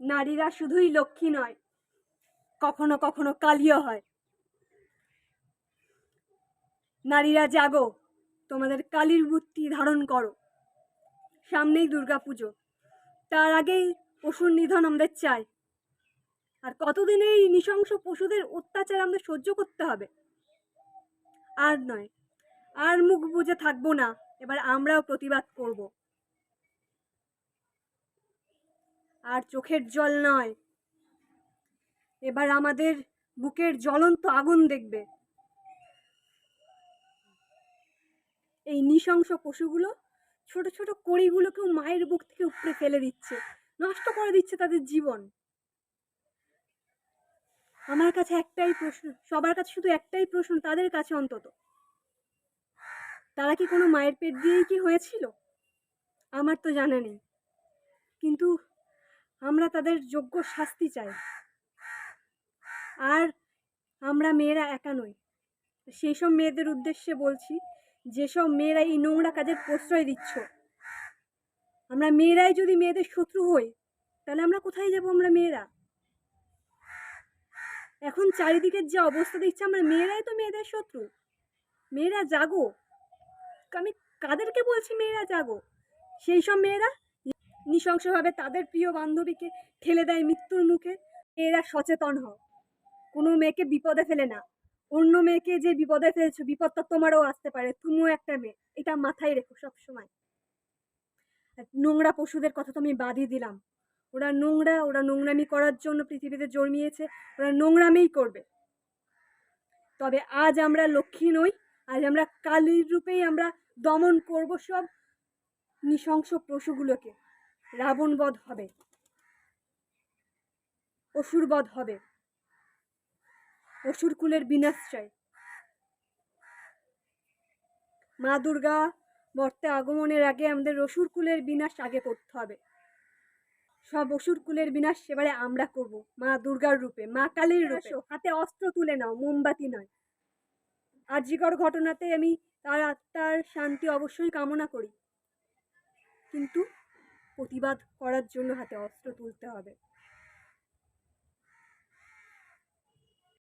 নারীরা শুধুই লক্ষ্মী নয়, কখনো কখনো কালিও হয়। নারীরা জাগো, তোমাদের কালীর মূর্তি ধারণ করো। সামনেই দুর্গাপুজো, তার আগেই পশুর নিধন আমাদের চাই। আর কতদিন এই নৃশংস পশুদের অত্যাচার আমাদের সহ্য করতে হবে? আর নয়, আর মুখ বুজে থাকব না, এবার আমরাও প্রতিবাদ করব। আর চোখের জল নয়। এবার আমাদের বুকের জ্বলন্ত আগুন দেখবে। এই নৃশংস পশুগুলো ছোট ছোট কড়িগুলোকেও মায়ের বুক থেকে উপড়ে ফেলে দিচ্ছে, নষ্ট করে দিচ্ছে তাদের জীবন। আমার কাছে একটাই প্রশ্ন, সবার কাছে শুধু একটাই প্রশ্ন, তাদের কাছে অন্তত। তারা কি কোনো মায়ের পেট দিয়েই কি হয়েছিল? আমার তো জানা নেই। কিন্তু আমরা তাদের যোগ্য শাস্তি চাই। আর আমরা মেয়েরা একা নই। সেই সব মেয়েদের উদ্দেশ্যে বলছি, যেসব মেয়েরা এই নোংরা কাজের প্রশ্রয় দিচ্ছ, আমরা মেয়েরাই যদি মেয়েদের শত্রু হই, তাহলে আমরা কোথায় যাব আমরা মেয়েরা? এখন চারিদিকের যে অবস্থা দেখছি, আমরা মেয়েরাই তো মেয়েদের শত্রু। মেয়েরা জাগো। আমি কাদেরকে বলছি মেয়েরা জাগো? সেই সব মেয়েরা নৃশংসভাবে তাদের প্রিয় বান্ধবীকে ঠেলে দেয় মৃত্যুর মুখে এরা সচেতন হও। কোনো মেয়েকে বিপদে ফেলে না। অন্য মেয়েকে যে বিপদে ফেলছো, বিপদটা তোমারও আসতে পারে, তুমিও একটা মেয়ে। এটা মাথায় রেখো সব সময় নোংরা পশুদের কথা তো আমি বাদই দিলাম। ওরা নোংরা, ওরা নোংরামি করার জন্য পৃথিবীতে জন্মিয়েছে, ওরা নোংরামিই করবে। তবে আজ আমরা লক্ষ্মী নই, আজ আমরা কালীর রূপেই আমরা দমন করব সব নৃশংস পশুগুলোকে। রাবণ বধ হবে। অসুর বধ হবে। অসুর কুলের বিনাশ চাই মা দুর্গা মর্তে আগমনের আগে আমাদের অসুর কুলের বিনাশ আগে করতে হবে। সব অসুর কুলের বিনাশ এবারে আমরা করব মা দুর্গার রূপে মা কালীর রূপে। হাতে অস্ত্র তুলে নাও মোমবাতি নয়। আর আর্যিকর ঘটনাতে আমি তার আত্মার শান্তি অবশ্যই কামনা করি। কিন্তু প্রতিবাদ করার জন্য হাতে অস্ত্র তুলতে হবে।